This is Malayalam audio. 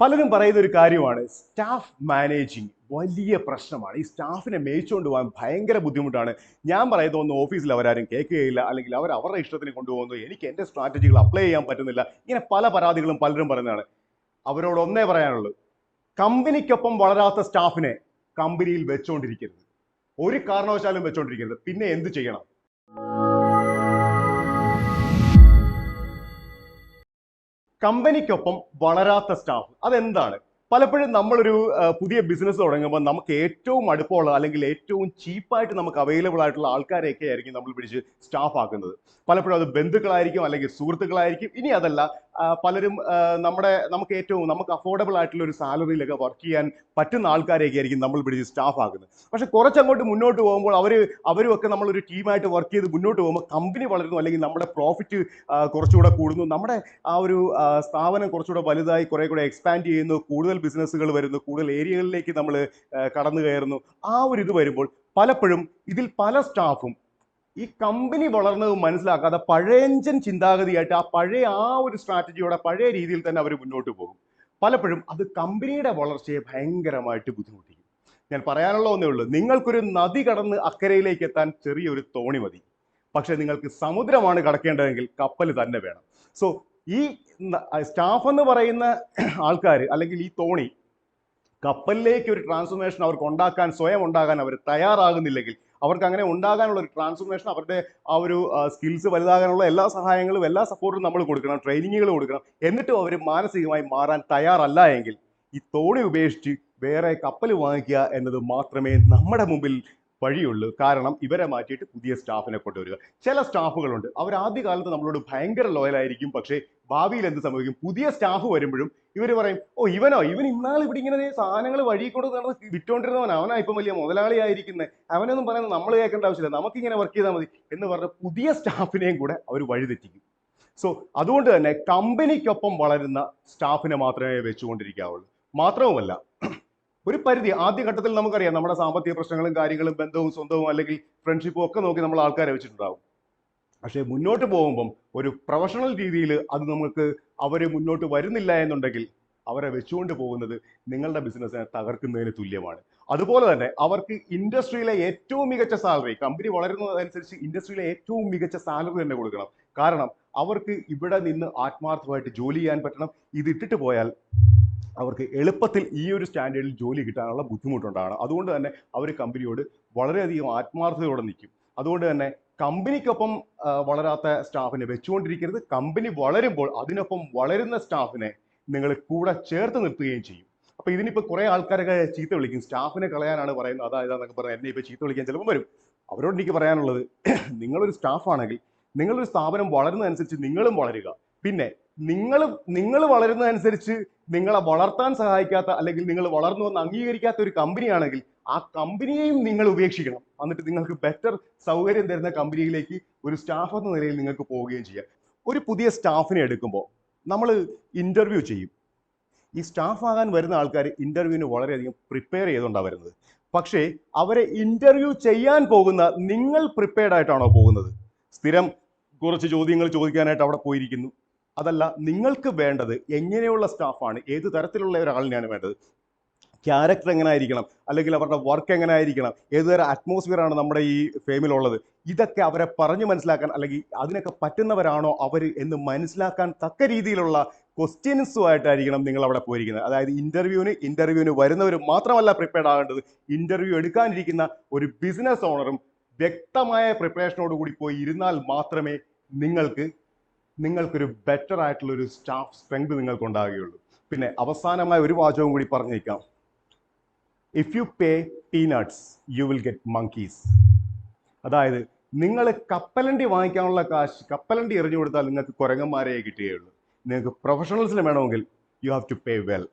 പലരും പറയുന്ന ഒരു കാര്യമാണ് സ്റ്റാഫ് മാനേജിങ് വലിയ പ്രശ്നമാണ്. ഈ സ്റ്റാഫിനെ മേയിച്ചുകൊണ്ട് പോകാൻ ഭയങ്കര ബുദ്ധിമുട്ടാണ്. ഞാൻ പറയുന്ന ഒന്ന് ഓഫീസിൽ അവരാരും കേൾക്കുകയില്ല അല്ലെങ്കിൽ അവർ അവരുടെ ഇഷ്ടത്തിന് കൊണ്ടുപോകുന്നു എനിക്ക് എന്റെ സ്ട്രാറ്റജികൾ അപ്ലൈ ചെയ്യാൻ പറ്റുന്നില്ല ഇങ്ങനെ പല പരാതികളും പലരും പറയുന്നതാണ്. അവരോട് ഒന്നേ പറയാനുള്ളൂ കമ്പനിക്കൊപ്പം വളരാത്ത സ്റ്റാഫിനെ കമ്പനിയിൽ വെച്ചുകൊണ്ടിരിക്കരുത് ഒരു കാരണവശാലും വെച്ചുകൊണ്ടിരിക്കരുത് പിന്നെ എന്ത് ചെയ്യണം? കമ്പനിക്കൊപ്പം വളരാത്ത സ്റ്റാഫ്. അതെന്താണ്? പലപ്പോഴും നമ്മളൊരു പുതിയ ബിസിനസ് തുടങ്ങുമ്പോൾ നമുക്ക് ഏറ്റവും അടുപ്പമുള്ള അല്ലെങ്കിൽ ഏറ്റവും ചീപ്പായിട്ട് നമുക്ക് അവൈലബിൾ ആയിട്ടുള്ള ആൾക്കാരെയൊക്കെ ആയിരിക്കും നമ്മൾ പിടിച്ച് സ്റ്റാഫ് ആക്കുന്നത്. പലപ്പോഴും അത് ബന്ധുക്കളായിരിക്കും അല്ലെങ്കിൽ സുഹൃത്തുക്കളായിരിക്കും. ഇനി അതല്ല പലരും നമ്മുടെ നമുക്ക് ഏറ്റവും നമുക്ക് അഫോർഡബിൾ ആയിട്ടുള്ള ഒരു സാലറിയിലൊക്കെ വർക്ക് ചെയ്യാൻ പറ്റുന്ന ആൾക്കാരെയൊക്കെ ആയിരിക്കും നമ്മൾ പിടിച്ച് സ്റ്റാഫ് ആക്കുന്നത്. പക്ഷെ കുറച്ചങ്ങോട്ട് മുന്നോട്ട് പോകുമ്പോൾ അവർ അവരും ഒക്കെ നമ്മളൊരു ടീമായിട്ട് വർക്ക് ചെയ്ത് മുന്നോട്ട് പോകുമ്പോൾ കമ്പനി വളരുന്നു അല്ലെങ്കിൽ നമ്മുടെ പ്രോഫിറ്റ് കുറച്ചുകൂടെ കൂടുന്നു. നമ്മുടെ ആ ഒരു സ്ഥാപനം കുറച്ചുകൂടെ വലുതായി കുറെ കൂടെ എക്സ്പാൻഡ് ചെയ്യുന്നു. കൂടുതൽ ബിസിനസ്സുകൾ വരുന്നു. കൂടുതൽ ഏരിയകളിലേക്ക് നമ്മൾ കടന്നു കയറുന്നു. ആ ഒരു ഇത് വരുമ്പോൾ പലപ്പോഴും ഇതിൽ പല സ്റ്റാഫും ഈ കമ്പനി വളർന്നത് മനസ്സിലാക്കാതെ പഴയഞ്ചൻ ചിന്താഗതിയായിട്ട് ആ പഴയ ആ ഒരു സ്ട്രാറ്റജിയോടെ പഴയ രീതിയിൽ തന്നെ അവർ മുന്നോട്ട് പോകും. പലപ്പോഴും അത് കമ്പനിയുടെ വളർച്ചയെ ഭയങ്കരമായിട്ട് ബുദ്ധിമുട്ടിക്കും. ഞാൻ പറയാനുള്ള ഒന്നേ ഉള്ളൂ. നിങ്ങൾക്കൊരു നദി കടന്ന് അക്കരയിലേക്ക് എത്താൻ ചെറിയൊരു തോണി മതി. പക്ഷേ നിങ്ങൾക്ക് സമുദ്രമാണ് കടക്കേണ്ടതെങ്കിൽ കപ്പൽ തന്നെ വേണം. സോ ഈ സ്റ്റാഫ് എന്ന് പറയുന്ന ആൾക്കാർ അല്ലെങ്കിൽ ഈ തോണി കപ്പലിലേക്ക് ഒരു ട്രാൻസ്ഫോർമേഷൻ അവർക്ക് ഉണ്ടാക്കാൻ സ്വയം ഉണ്ടാകാൻ അവർ തയ്യാറാകുന്നില്ലെങ്കിൽ അവർക്ക് അങ്ങനെ ഉണ്ടാകാനുള്ള ഒരു ട്രാൻസ്ഫോർമേഷൻ അവരുടെ ആ ഒരു സ്കിൽസ് വലുതാകാനുള്ള എല്ലാ സഹായങ്ങളും എല്ലാ സപ്പോർട്ടും നമ്മൾ കൊടുക്കണം ട്രെയിനിങ്ങുകൾ കൊടുക്കണം. എന്നിട്ടും അവർ മാനസികമായി മാറാൻ തയ്യാറല്ല എങ്കിൽ ഈ തോണി ഉപേക്ഷിച്ച് വേറെ കപ്പൽ വാങ്ങിക്കുക എന്നത് മാത്രമേ നമ്മുടെ മുമ്പിൽ വഴിയുള്ളൂ. കാരണം ഇവരെ മാറ്റിയിട്ട് പുതിയ സ്റ്റാഫിനെ കൊണ്ടുവരിക. ചില സ്റ്റാഫുകളുണ്ട്. അവർ ആദ്യകാലത്ത് നമ്മളോട് ഭയങ്കര ലോയലായിരിക്കും പക്ഷേ ഭാവിയിൽ എന്ത് സംഭവിക്കും? പുതിയ സ്റ്റാഫ് വരുമ്പോഴും ഇവർ പറയും ഓ ഇവനോ? ഇവൻ ഇന്നാൾ ഇവിടെ ഇങ്ങനെ സാധനങ്ങൾ വഴി കൊണ്ട് നടന്ന് വിറ്റോണ്ടിരുന്നവൻ അവനാ ഇപ്പം വലിയ മുതലാളിയായിരിക്കുന്നത് അവനൊന്നും പറയുന്നത് നമ്മൾ കേൾക്കേണ്ട ആവശ്യമില്ല. നമുക്കിങ്ങനെ വർക്ക് ചെയ്താൽ മതി. എന്ന് പറഞ്ഞ പുതിയ സ്റ്റാഫിനെയും കൂടെ അവർ വഴിതെറ്റിക്കും. സോ അതുകൊണ്ട് തന്നെ കമ്പനിക്കൊപ്പം വളരുന്ന സ്റ്റാഫിനെ മാത്രമേ വെച്ചുകൊണ്ടിരിക്കാവുള്ളൂ. മാത്രവുമല്ല ഒരു പരിധി ആദ്യഘട്ടത്തിൽ നമുക്കറിയാം നമ്മുടെ സാമ്പത്തിക പ്രശ്നങ്ങളും കാര്യങ്ങളും ബന്ധവും സ്വന്തവും അല്ലെങ്കിൽ ഫ്രണ്ട്ഷിപ്പും ഒക്കെ നോക്കി നമ്മൾ ആൾക്കാരെ വെച്ചിട്ടുണ്ടാവും. പക്ഷേ മുന്നോട്ട് പോകുമ്പം ഒരു പ്രൊഫഷണൽ രീതിയിൽ അത് നമുക്ക് അവർ മുന്നോട്ട് വരുന്നില്ല എന്നുണ്ടെങ്കിൽ അവരെ വെച്ചുകൊണ്ട് പോകുന്നത് നിങ്ങളുടെ ബിസിനസ്സിനെ തകർക്കുന്നതിന് തുല്യമാണ്. അതുപോലെ തന്നെ അവർക്ക് ഇൻഡസ്ട്രിയിലെ ഏറ്റവും മികച്ച സാലറി കമ്പനി വളരുന്നതനുസരിച്ച് ഇൻഡസ്ട്രിയിലെ ഏറ്റവും മികച്ച സാലറി തന്നെ കൊടുക്കണം. കാരണം അവർക്ക് ഇവിടെ നിന്ന് ആത്മാർത്ഥമായിട്ട് ജോലി ചെയ്യാൻ പറ്റണം. ഇത് ഇട്ടിട്ട് പോയാൽ അവർക്ക് എളുപ്പത്തിൽ ഈ ഒരു സ്റ്റാൻഡേർഡിൽ ജോലി കിട്ടാനുള്ള ബുദ്ധിമുട്ടുണ്ടാകണം. അതുകൊണ്ട് തന്നെ അവർ കമ്പനിയോട് വളരെയധികം ആത്മാർത്ഥതയോടെ നിൽക്കും. അതുകൊണ്ട് തന്നെ കമ്പനിക്കൊപ്പം വളരാത്ത സ്റ്റാഫിനെ വെച്ചുകൊണ്ടിരിക്കരുത്. കമ്പനി വളരുമ്പോൾ അതിനൊപ്പം വളരുന്ന സ്റ്റാഫിനെ നിങ്ങൾ കൂടെ ചേർത്ത് നിർത്തുകയും ചെയ്യും. അപ്പോൾ ഇതിനിപ്പോൾ കുറേ ആൾക്കാരൊക്കെ ചീത്ത വിളിക്കും. സ്റ്റാഫിനെ കളയാനാണ് പറയുന്നത്. അതാ ഇതാന്നൊക്കെ പറയാം എന്നെ ഇപ്പോൾ ചീത്ത വിളിക്കാൻ ചിലപ്പം വരും. അവരോട് എനിക്ക് പറയാനുള്ളത് നിങ്ങളൊരു സ്റ്റാഫാണെങ്കിൽ നിങ്ങളൊരു സ്ഥാപനം വളരുന്നതനുസരിച്ച് നിങ്ങളും വളരുക. പിന്നെ നിങ്ങൾ നിങ്ങൾ വളരുന്നതനുസരിച്ച് നിങ്ങളെ വളർത്താൻ സഹായിക്കാത്ത അല്ലെങ്കിൽ നിങ്ങൾ വളർന്നു വന്ന് അംഗീകരിക്കാത്ത ഒരു കമ്പനിയാണെങ്കിൽ ആ കമ്പനിയെയും നിങ്ങൾ ഉപേക്ഷിക്കണം. എന്നിട്ട് നിങ്ങൾക്ക് ബെറ്റർ സൗകര്യം തരുന്ന കമ്പനിയിലേക്ക് ഒരു സ്റ്റാഫ് എന്ന നിലയിൽ നിങ്ങൾക്ക് പോവുകയും ചെയ്യാം. ഒരു പുതിയ സ്റ്റാഫിനെ എടുക്കുമ്പോൾ നമ്മൾ ഇന്റർവ്യൂ ചെയ്യും. ഈ സ്റ്റാഫ് ആകാൻ വരുന്ന ആൾക്കാർ ഇന്റർവ്യൂവിന് വളരെയധികം പ്രിപ്പയർ ചെയ്തുകൊണ്ടാണ് വരുന്നത്. പക്ഷേ അവരെ ഇന്റർവ്യൂ ചെയ്യാൻ പോകുന്ന നിങ്ങൾ പ്രിപ്പയർഡ് ആയിട്ടാണോ പോകുന്നത്? സ്ഥിരം കുറച്ച് ചോദ്യങ്ങൾ ചോദിക്കാനായിട്ട് അവിടെ പോയിരിക്കുന്നു. അതല്ല നിങ്ങൾക്ക് വേണ്ടത് എങ്ങനെയുള്ള സ്റ്റാഫാണ് ഏത് തരത്തിലുള്ള ഒരാളിനെയാണ് വേണ്ടത്? ക്യാരക്ടർ എങ്ങനെ ആയിരിക്കണം അല്ലെങ്കിൽ അവരുടെ വർക്ക് എങ്ങനെ ആയിരിക്കണം ഏതുതരം അറ്റ്മോസ്ഫിയർ ആണ് നമ്മുടെ ഈ ഫേമിലുള്ളത്? ഇതൊക്കെ അവരെ പറഞ്ഞു മനസ്സിലാക്കാൻ അല്ലെങ്കിൽ അതിനൊക്കെ പറ്റുന്നവരാണോ അവർ എന്ന് മനസ്സിലാക്കാൻ തക്ക രീതിയിലുള്ള ക്വസ്റ്റ്യൻസുമായിട്ടായിരിക്കണം നിങ്ങൾ അവിടെ പോയിരിക്കുന്നത്. അതായത് ഇന്റർവ്യൂവിന് ഇന്റർവ്യൂവിന് വരുന്നവർ മാത്രമല്ല പ്രിപ്പയർഡ് ആകേണ്ടത്. ഇന്റർവ്യൂ എടുക്കാനിരിക്കുന്ന ഒരു ബിസിനസ് ഓണറും വ്യക്തമായ പ്രിപ്പറേഷനോട് കൂടി പോയി ഇരുന്നാൽ മാത്രമേ നിങ്ങൾക്ക് നിങ്ങൾക്കൊരു ബെറ്റർ ആയിട്ടുള്ള ഒരു സ്റ്റാഫ് സ്ട്രെങ്ത് നിങ്ങൾക്ക് ഉണ്ടാകുകയുള്ളൂ പിന്നെ അവസാനമായ ഒരു വാചകം കൂടി പറഞ്ഞേക്കാം. If you pay peanuts you will get monkeys അതായത് നിങ്ങൾ കപ്പലണ്ടി വാങ്ങിക്കാനുള്ള കാശ് കപ്പലണ്ടി എറിഞ്ഞു കൊടുത്താൽ നിങ്ങൾക്ക് കുരങ്ങന്മാരെ കിട്ടുകയുള്ളൂ. നിങ്ങൾക്ക് പ്രൊഫഷണൽസിന് വേണമെങ്കിൽ you have to pay well